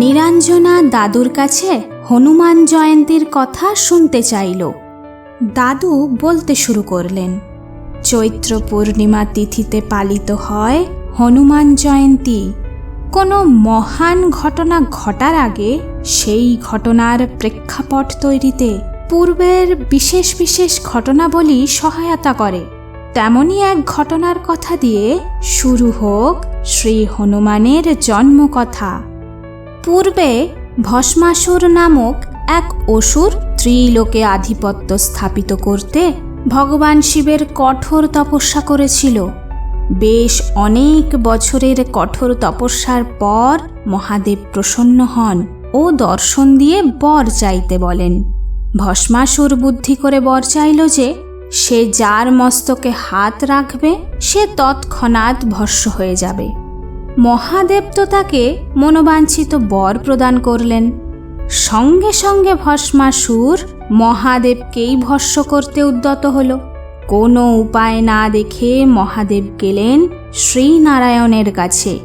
নীরাঞ্জনা দাদুর কাছে হনুমান জয়ন্তীর কথা শুনতে চাইল। দাদু বলতে শুরু করলেন, চৈত্র পূর্ণিমা তিথিতে পালিত হয় হনুমান জয়ন্তী। কোনো মহান ঘটনা ঘটার আগে সেই ঘটনার প্রেক্ষাপট তৈরিতে পূর্বের বিশেষ বিশেষ ঘটনাবলী সহায়তা করে। তেমনই এক ঘটনার কথা দিয়ে শুরু হোক শ্রী হনুমানের জন্মকথা। পূর্বে ভস্মাসুর নামক এক অসুর ত্রিলোকে আধিপত্য স্থাপিত করতে ভগবান শিবের কঠোর তপস্যা করেছিল। বেশ অনেক বছরের কঠোর তপস্যার পর মহাদেব প্রসন্ন হন ও দর্শন দিয়ে বর চাইতে বলেন। ভস্মাসুর বুদ্ধি করে বর চাইল যে, সে যার মস্তকে হাত রাখবে, সে তৎক্ষণাৎ ভস্য হয়ে যাবে। মহাদেব তো তাকে মনোবাঞ্ছিত বর প্রদান করলেন। সঙ্গে সঙ্গে ভস্মাসুর মহাদেবকেই ভস্য করতে উদ্যত হল। কোনো উপায় না দেখে মহাদেব গেলেন শ্রীনারায়ণের কাছে।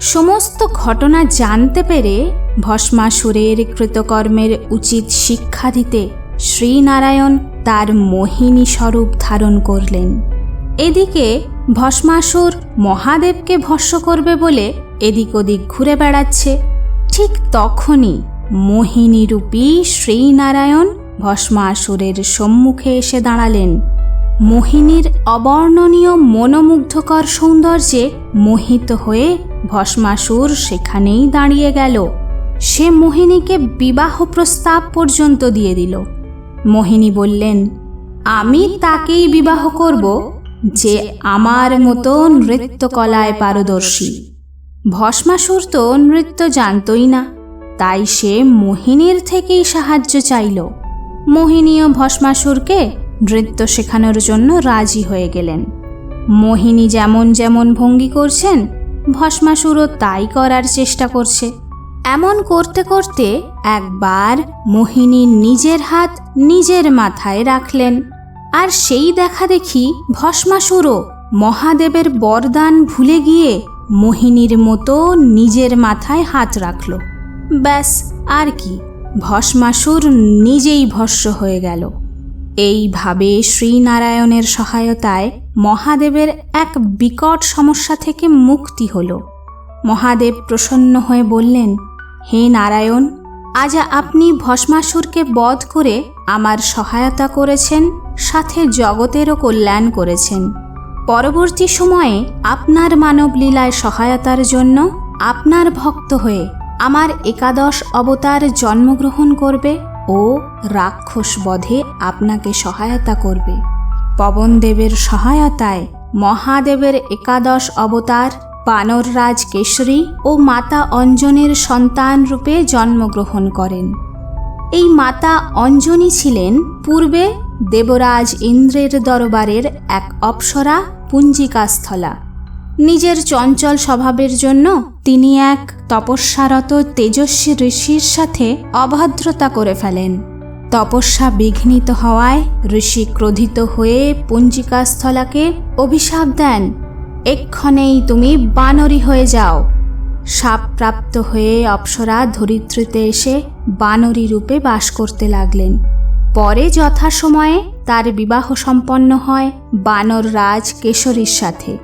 সমস্ত ঘটনা জানতে পেরে ভস্মাসুরের কৃতকর্মের উচিত শিক্ষা দিতে শ্রীনারায়ণ তার মোহিনী স্বরূপ ধারণ করলেন। এদিকে ভস্মাসুর মহাদেবকে ভস্য করবে বলে এদিক ওদিক ঘুরে বেড়াচ্ছে। ঠিক তখনই মোহিনীরূপী শ্রীনারায়ণ ভস্মাসুরের সম্মুখে এসে দাঁড়ালেন। মোহিনীর অবর্ণনীয় মনোমুগ্ধকর সৌন্দর্যে মোহিত হয়ে ভস্মাসুর সেখানেই দাঁড়িয়ে গেল। সে মোহিনীকে বিবাহ প্রস্তাব পর্যন্ত দিয়ে দিল। মোহিনী বললেন, আমি তাকেই বিবাহ করব। যে আমার মতো নৃত্যকলায় পারদর্শী। ভস্মাসুর তো নৃত্য জানতই না, তাই সে মোহিনীর থেকেই সাহায্য চাইল। মোহিনীও ভস্মাসুরকে নৃত্য শেখানোর জন্য রাজি হয়ে গেলেন। মোহিনী যেমন যেমন ভঙ্গি করছেন, ভস্মাসুরও তাই করার চেষ্টা করছে। এমন করতে করতে একবার মোহিনী নিজের হাত নিজের মাথায় রাখলেন। আর সেই দেখা দেখি ভস্মাসুরও মহাদেবের বরদান ভুলে গিয়ে মোহিনীর মতো নিজের মাথায় হাত রাখল। ব্যাস, আর কি, ভস্মাসুর নিজেই ভস্য হয়ে গেল। এইভাবে শ্রীনারায়ণের সহায়তায় মহাদেবের এক বিকট সমস্যা থেকে মুক্তি হল। মহাদেব প্রসন্ন হয়ে বললেন, হে নারায়ণ, আজ আপনি ভস্মাসুরকে বধ করে আমার সহায়তা করেছেন, সাথে জগতেরও কল্যাণ করেছেন। পরবর্তী সময়ে আপনার মানব লীলায় সহায়তার জন্য আপনার ভক্ত হয়ে আমার একাদশ অবতার জন্মগ্রহণ করবে ও রাক্ষস বধে আপনাকে সহায়তা করবে। পবনদেবের সহায়তায় মহাদেবের একাদশ অবতার বানররাজ কেশরী ও মাতা অঞ্জনের সন্তান রূপে জন্মগ্রহণ করেন। এই মাতা অঞ্জনী ছিলেন পূর্বে দেবরাজ ইন্দ্রের দরবারের এক অপ্সরা পুঞ্জিকাস্থলা। নিজের চঞ্চল স্বভাবের জন্য তিনি এক তপস্যারত তেজস্বী ঋষির সাথে অভদ্রতা করে ফেলেন। তপস্যা বিঘ্নিত হওয়ায় ঋষি ক্রোধিত হয়ে পুঞ্জিকাস্থলাকে অভিশাপ দেন। এক্ষণেই তুমি বানরী হয়ে যাও। সাপপ্রাপ্ত হয়ে অপ্সরা ধরিত্রীতে এসে বানরী রূপে বাস করতে লাগলেন। পরে যথাসময়ে তার বিবাহ সম্পন্ন হয় বানর রাজ কেশরীর সাথে।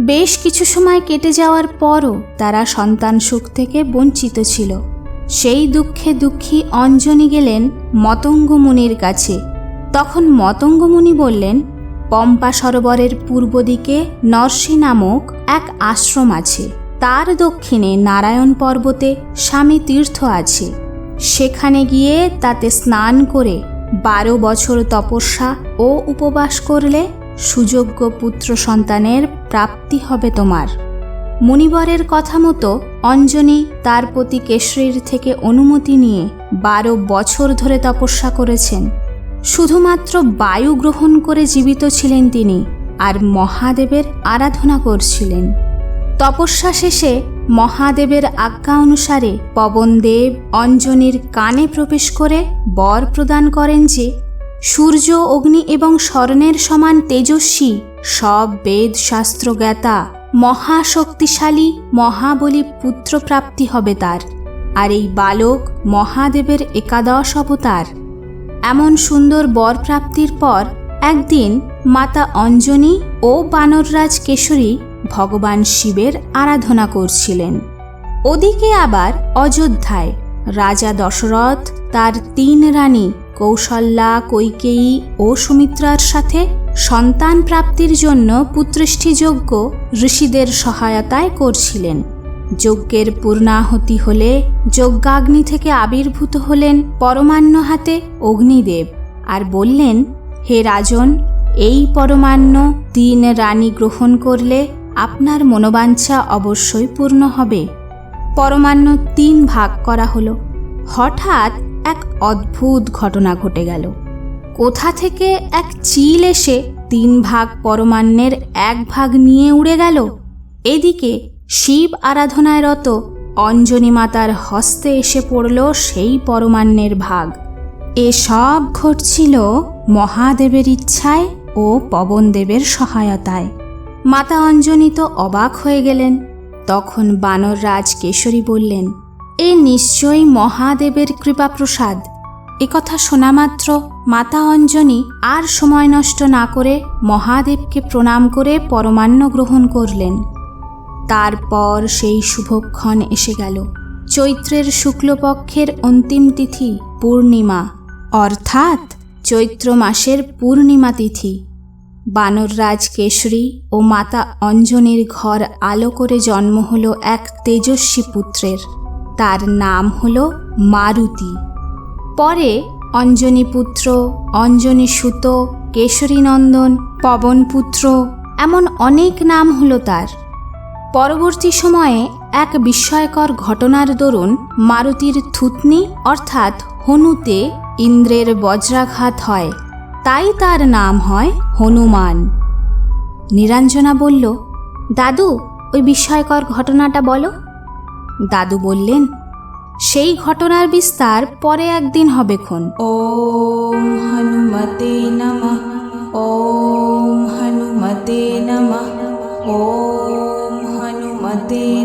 বেশ কিছু সময় কেটে যাওয়ার পরও তারা সন্তান সুখ থেকে বঞ্চিত ছিল। সেই দুঃখে দুঃখী অঞ্জনী গেলেন মতঙ্গমুনির কাছে। তখন মতঙ্গমুনি বললেন, পম্পা সরোবরের পূর্ব দিকে নরসী নামক এক আশ্রম আছে। তার দক্ষিণে নারায়ণ পর্বতে স্বামী তীর্থ আছে। সেখানে গিয়ে তাতে স্নান করে বারো বছর তপস্যা ও উপবাস করলে সুযোগ্য পুত্র সন্তানের প্রাপ্তি হবে তোমার। মুনিবরের কথা মতো অঞ্জনী তার প্রতি কেশরীর থেকে অনুমতি নিয়ে বারো বছর ধরে তপস্যা করেছেন। শুধুমাত্র বায়ু গ্রহণ করে জীবিত ছিলেন তিনি আর মহাদেবের আরাধনা করছিলেন। তপস্যা শেষে মহাদেবের আজ্ঞা অনুসারে পবনদেব অঞ্জনীর কানে প্রবেশ করে বর প্রদান করেন যে, সূর্য, অগ্নি এবং স্বর্ণের সমান তেজস্বী, সব বেদ শাস্ত্র জ্ঞাতা মহাশক্তিশালী, মহাবলী পুত্রপ্রাপ্তি হবে তার। আর এই বালক মহাদেবের একাদশ অবতার। এমন সুন্দর বর প্রাপ্তির পর একদিন মাতা অঞ্জনী ও বানররাজ কেশরী ভগবান শিবের আরাধনা করছিলেন। ওদিকে আবার অযোধ্যায় রাজা দশরথ তার তিন রানী কৌশল্যা, কৈকেয়ী ও সুমিত্রার সাথে সন্তান প্রাপ্তির জন্য পুত্রেষ্ঠিযজ্ঞ ঋষিদের সহায়তায় করছিলেন। যজ্ঞের পূর্ণাহতি হলে যজ্ঞাগ্নি থেকে আবির্ভূত হলেন পরমান্ন হাতে অগ্নিদেব আর বললেন, হে রাজন, এই পরমান্ন তিন রানী গ্রহণ করলে আপনার মনোবাঞ্ছা অবশ্যই পূর্ণ হবে। পরমান্ন তিন ভাগ করা হলো। হঠাৎ এক অদ্ভুত ঘটনা ঘটে গেল। কোথা থেকে এক চিল এসে তিন ভাগ পরমান্নের এক ভাগ নিয়ে উড়ে গেল। এদিকে শিব আরাধনায় রত অঞ্জনী মাতার হস্তে এসে পড়ল সেই পরমান্নের ভাগ। এসব ঘটছিল মহাদেবের ইচ্ছায় ও পবনদেবের সহায়তায়। মাতা অঞ্জনী তো অবাক হয়ে গেলেন। তখন বানররাজ কেশরী বললেন, এ নিশ্চয়ই মহাদেবের কৃপাপ্রসাদ। একথা শোনা মাত্র। মাতা অঞ্জনী আর সময় নষ্ট না করে মহাদেবকে প্রণাম করে পরমান্ন গ্রহণ করলেন। তারপর সেই শুভক্ষণ এসে গেল। চৈত্রের শুক্লপক্ষের অন্তিম তিথি পূর্ণিমা। অর্থাৎ চৈত্র মাসের পূর্ণিমা তিথি। বানররাজ কেশরী ও মাতা অঞ্জনীর ঘর আলো করে জন্ম হলো এক তেজস্বী পুত্রের। তার নাম হলো মারুতি। পরে অঞ্জনী পুত্র, অঞ্জনী সুত কেশরীনন্দন পবনপুত্র এমন অনেক নাম হলো তার। পরবর্তী সময়ে এক বিস্ময়কর ঘটনার দরুন মারুতির থুতনি অর্থাৎ হনুতে ইন্দ্রের বজ্রাঘাত হয়। তাই তার নাম হয় হনুমান। নিরঞ্জনা বলল, দাদু, ওই বিস্ময়কর ঘটনাটা বলো। দাদু বললেন, সেই ঘটনার বিস্তার পরে একদিন হবে ক্ষণ ও হনুমতে নম ও হনুমতে নম ও হনুমতে